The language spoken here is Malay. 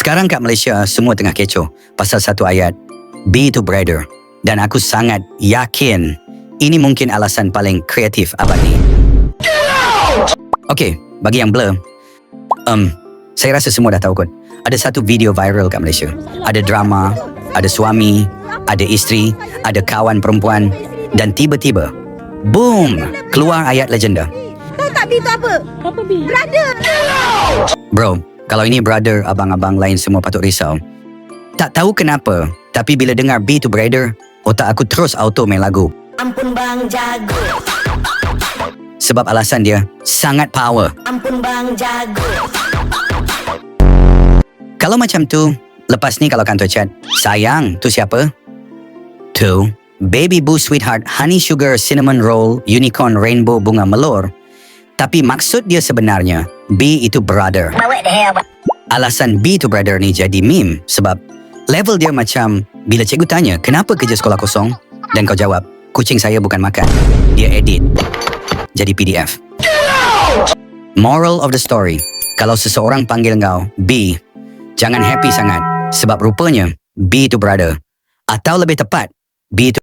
Sekarang kat Malaysia semua tengah kecoh pasal satu ayat B to brother dan aku sangat yakin ini mungkin alasan paling kreatif abad ni. Okay, bagi yang blur, um, saya rasa semua dah tahu kot. Ada satu video viral kat Malaysia. Ada drama, ada suami, ada isteri, ada kawan perempuan dan tiba-tiba, boom, keluar ayat legenda. Tahu tak B tu apa? Apa B? Brother. Bro, kalau ini brother, abang-abang lain semua patut risau. Tak tahu kenapa, tapi bila dengar B to brother, otak aku terus auto main lagu. Ampun bang jago, Sebab alasan dia sangat power. ampun bang jago. Kalau macam tu, lepas ni kalau kantor chat, sayang, tu siapa? Tu, Baby Boo Sweetheart Honey Sugar Cinnamon Roll Unicorn Rainbow Bunga Melur. Tapi maksud dia sebenarnya, B itu brother. Alasan B to brother ni jadi meme sebab level dia macam bila cikgu tanya kenapa kerja sekolah kosong? Dan kau jawab kucing saya bukan makan. Dia edit. Jadi PDF moral of the story. Kalau seseorang panggil kau B jangan happy sangat. Sebab rupanya B to brother. Atau lebih tepat B to